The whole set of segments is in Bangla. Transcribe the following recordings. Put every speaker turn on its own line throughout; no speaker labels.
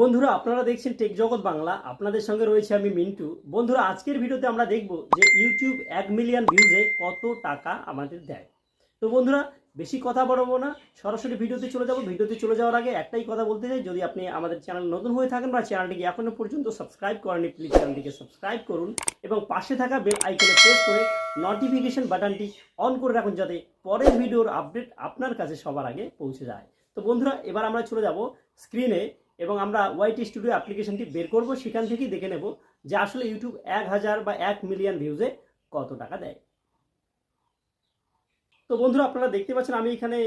বন্ধুরা, আপনারা দেখছেন টেক জগৎ বাংলা আপনাদের সঙ্গে রয়েছে আমি মিন্টু। বন্ধুরা, আজকের ভিডিওতে আমরা দেখব যে ইউটিউব এক মিলিয়ন ভিউজে কত টাকা আমাদের দেয়। তো বন্ধুরা, বেশি কথা বাড়াবো না। সরাসরি ভিডিওতে চলে যাব। ভিডিওতে চলে যাওয়ার আগে একটাই কথা বলতে চাই। যদি আপনি আমাদের চ্যানেল নতুন হয়ে থাকেন বা চ্যানেলটিকে এখনও পর্যন্ত সাবস্ক্রাইব করেনি প্লিজ চ্যানেলটিকে সাবস্ক্রাইব করুন এবং পাশে থাকা বেল আইকনে প্রেস করে নোটিফিকেশন বাটনটি অন করে রাখুন যাতে পরের ভিডিওর আপডেট আপনার কাছে সবার আগে পৌঁছে যায়। তো বন্ধুরা, এবার আমরা চলে যাব স্ক্রিনে এবং আমরা ওয়াইটি স্টুডিও অ্যাপ্লিকেশনটি বের করব, সেখান থেকেই দেখে নেব যে আসলে ইউটিউব এক হাজার বা এক মিলিয়ন ভিউজে কত টাকা দেয়। তো বন্ধুরা, আপনারা দেখতে পাচ্ছেন আমি এখানে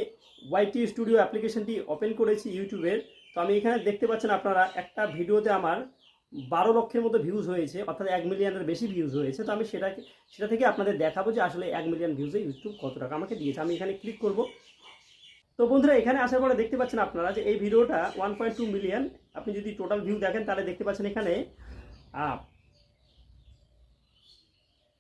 ওয়াইটি স্টুডিও অ্যাপ্লিকেশনটি ওপেন করেছি ইউটিউবের তো আমি এখানে দেখতে পাচ্ছেন আপনারা একটা ভিডিওতে আমার বারো লক্ষের মতো ভিউজ হয়েছে, অর্থাৎ এক মিলিয়নের বেশি ভিউজ হয়েছে। তো আমি সেটাকে, সেটা থেকে আপনাদের দেখাবো যে আসলে এক মিলিয়ন ভিউজে ইউটিউব কত টাকা আমাকে দিয়েছে। আমি এখানে ক্লিক করব তো বন্ধুরা, এখানে আসার পরে দেখতে পাচ্ছেন আপনারা যে এই ভিডিওটা ওয়ান পয়েন্ট টু মিলিয়ন আপনি যদি টোটাল ভিউ দেখেন, তাহলে দেখতে পাচ্ছেন এখানে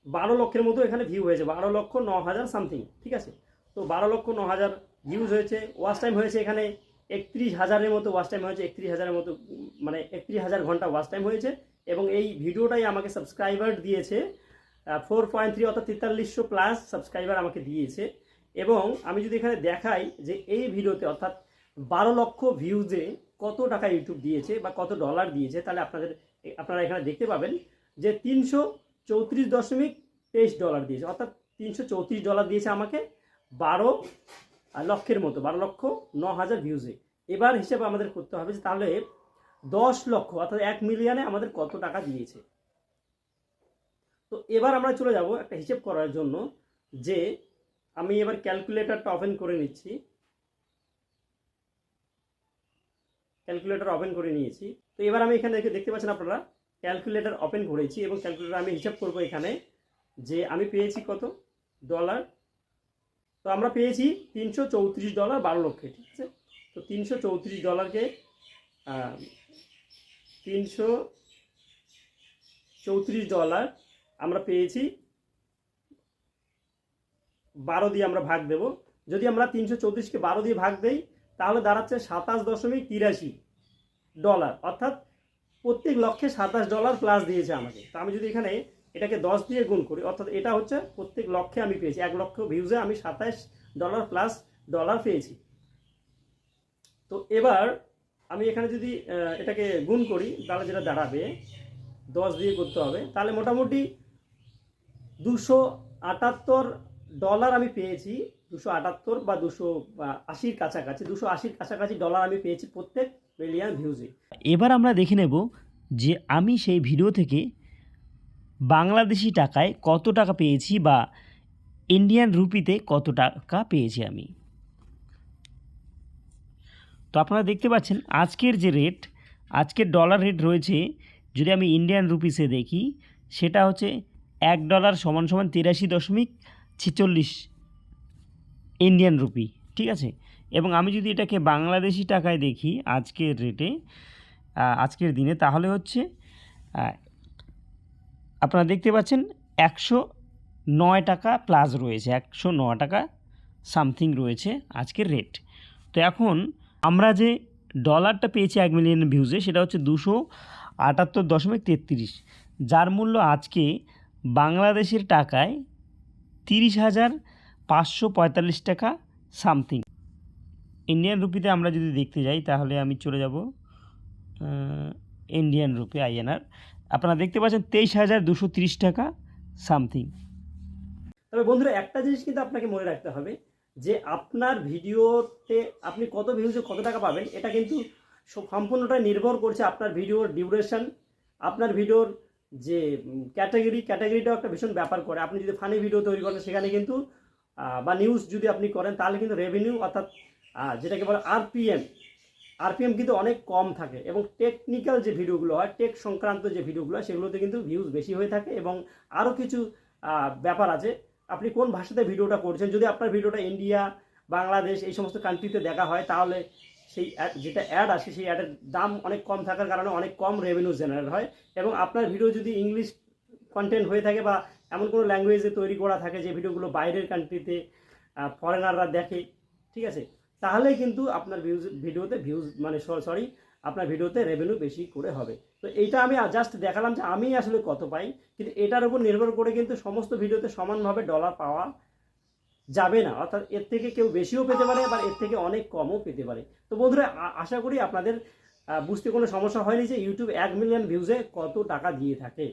বারো লক্ষের মতো এখানে ভিউ হয়েছে। বারো লক্ষ ন হাজার সামথিং ঠিক আছে? তো বারো লক্ষ ন হাজার ভিউজ হয়েছে। ওয়াচ টাইম হয়েছে এখানে একত্রিশ হাজারের মতো ওয়াচ টাইম হয়েছে একত্রিশ হাজারের মতো মানে একত্রিশ হাজার ঘণ্টা ওয়াচ টাইম হয়েছে। এবং এই ভিডিওটাই আমাকে সাবস্ক্রাইবার দিয়েছে ফোর পয়েন্ট থ্রি অর্থাৎ তেতাল্লিশশো প্লাস সাবস্ক্রাইবার আমাকে দিয়েছে। এবং আমি যদি এখানে দেখাই যে এই ভিডিওতে অর্থাৎ বারো লক্ষ ভিউজে কত টাকা ইউটিউব দিয়েছে বা কত ডলার দিয়েছে, তাহলে আপনাদের, আপনারা এখানে দেখতে পাবেন যে তিনশো চৌত্রিশ দশমিক তেইশ ডলার দিয়েছে। অর্থাৎ তিনশো চৌত্রিশ ডলার দিয়েছে আমাকে বারো লক্ষের মতো, বারো লক্ষ ন হাজার ভিউজে এবার হিসেবে আমাদের করতে হবে যে তাহলে দশ লক্ষ, অর্থাৎ এক মিলিয়নে আমাদের কত টাকা দিয়েছে। তো এবার আমরা চলে যাব একটা হিসেব করার জন্য যে আমি এবার ক্যালকুলেটরটা ওপেন করে নিচ্ছি। ক্যালকুলেটর ওপেন করে নিয়েছি। তো এবার আমি এখানে দেখে- দেখতে পাচ্ছেন আপনারা ক্যালকুলেটর ওপেন করেছি এবং ক্যালকুলেটর আমি হিসাব করব এখানে যে আমি পেয়েছি কত? ডলার তো আমরা পেয়েছি তিনশো চৌত্রিশ ডলার বারো লক্ষে, ঠিক আছে? তো তিনশো চৌত্রিশ ডলারকে তিনশো চৌত্রিশ ডলার আমরা পেয়েছি বারো দিয়ে আমরা ভাগ দেব। যদি আমরা তিনশো চৌত্রিশকে বারো দিয়ে ভাগ দেই, তাহলে দাঁড়াচ্ছে সাতাশ দশমিক তিরাশি ডলার। অর্থাৎ প্রত্যেক লক্ষে সাতাশ ডলার প্লাস দিয়েছে আমাকে। তো আমি যদি এখানে এটাকে দশ দিয়ে গুণ করি, অর্থাৎ এটা হচ্ছে প্রত্যেক লক্ষে আমি পেয়েছি। এক লক্ষ ভিউজে আমি সাতাশ ডলার প্লাস ডলার পেয়েছি। তো এবার আমি এখানে যদি এটাকে গুণ করি, তাহলে যেটা দাঁড়াবে, দশ দিয়ে করতে হবে। তাহলে মোটামুটি দুশো আটাত্তর ডলার আমি পেয়েছি দুশো আটাত্তর বা দুশো আশির কাছাকাছি, দুশো আশির কাছাকাছি ডলার আমি পেয়েছি প্রত্যেক মিলিয়ন ভিউজে
এবার আমরা দেখে নেব যে আমি সেই ভিডিও থেকে বাংলাদেশি টাকায় কত টাকা পেয়েছি বা ইন্ডিয়ান রুপিতে কত টাকা পেয়েছি আমি। তো আপনারা দেখতে পাচ্ছেন, আজকের যে রেট আজকের ডলার রেট রয়েছে, যদি আমি ইন্ডিয়ান রুপিসে দেখি, সেটা হচ্ছে এক ডলার সমান সমান তিরাশি দশমিক ছেচল্লিশ ইন্ডিয়ান রুপি ঠিক আছে? এবং আমি যদি এটাকে বাংলাদেশি টাকায় দেখি আজকের রেটে আজকের দিনে, তাহলে হচ্ছে আপনারা দেখতে পাচ্ছেন একশো নয় টাকা প্লাস রয়েছে, একশো নয় টাকা সামথিং রয়েছে আজকের রেট তো এখন আমরা যে ডলারটা পেয়েছি এক মিলিয়ন ভিউজে সেটা হচ্ছে দুশো আটাত্তর দশমিক তেত্রিশ। যার মূল্য আজকে বাংলাদেশের টাকায় তিরিশ হাজার পাঁচশো পঁয়তাল্লিশ টাকা সামথিং। ইন্ডিয়ান রুপিতে আমরা যদি দেখতে যাই, তাহলে আমি চলে যাব ইন্ডিয়ান রুপি আইএনআর আপনারা দেখতে পাচ্ছেন তেইশ হাজার দুশো তিরিশ টাকা সামথিং।
তবে বন্ধুরা, একটা জিনিস কিন্তু আপনাকে মনে রাখতে হবে, যে আপনার ভিডিওতে আপনি কত ভিউজে কত টাকা পাবেন, এটা কিন্তু সব- সম্পূর্ণটা নির্ভর করছে আপনার ভিডিওর ডিউরেশন আপনার ভিডিওর যে ক্যাটাগরি ক্যাটাগরিটাও একটা ভীষণ ব্যাপার করে। আপনি যদি ফানি ভিডিও তৈরি করেন, সেখানে কিন্তু বা নিউজ যদি আপনি করেন, তাহলে কিন্তু রেভিনিউ অর্থাৎ যেটাকে বলে আরপিএম আরপিএম কিন্তু অনেক কম থাকে এবং টেকনিক্যাল যে ভিডিওগুলো হয় টেক সংক্রান্ত যে ভিডিওগুলো হয়, সেগুলোতে কিন্তু ভিউজ বেশি হয়ে থাকে এবং আরও কিছু ব্যাপার আছে। আপনি কোন ভাষাতে ভিডিওটা করছেন? যদি আপনার ভিডিওটা ইন্ডিয়া বাংলাদেশ এই সমস্ত কান্ট্রিতে দেখা হয়, তাহলে সেই ad- যেটা অ্যাড আসে, সেই অ্যাডের দাম অনেক কম থাকার কারণে অনেক কম রেভিনিউ জেনারেট হয় এবং আপনার ভিডিও যদি ইংলিশ কন্টেন্ট হয়ে থাকে বা এমন কোনো ল্যাঙ্গুয়েজে তৈরি করা থাকে যে ভিডিওগুলো বাইরের কান্ট্রিতে ফরেনাররা দেখে, ঠিক আছে? তাহলে কিন্তু আপনার ভিউজ ভিডিওতে ভিউজ মানে সরি আপনার ভিডিওতে রেভিনিউ বেশি করে হবে। তো এইটা আমি জাস্ট দেখালাম যে আমি আসলে কত পাই, কিন্তু এটার উপর নির্ভর করে কিন্তু সমস্ত ভিডিওতে সমানভাবে ডলার পাওয়া যাবে না। অর্থাৎ এর থেকে কেউ বেশিও পেতে পারে বা এর থেকে অনেক কমও পেতে পারে। তো বন্ধুরা আশা করি আপনাদের বুঝতে কোনো সমস্যা হয়নি যে ইউটিউব এক মিলিয়ন ভিউজে কত টাকা দিয়ে থাকে।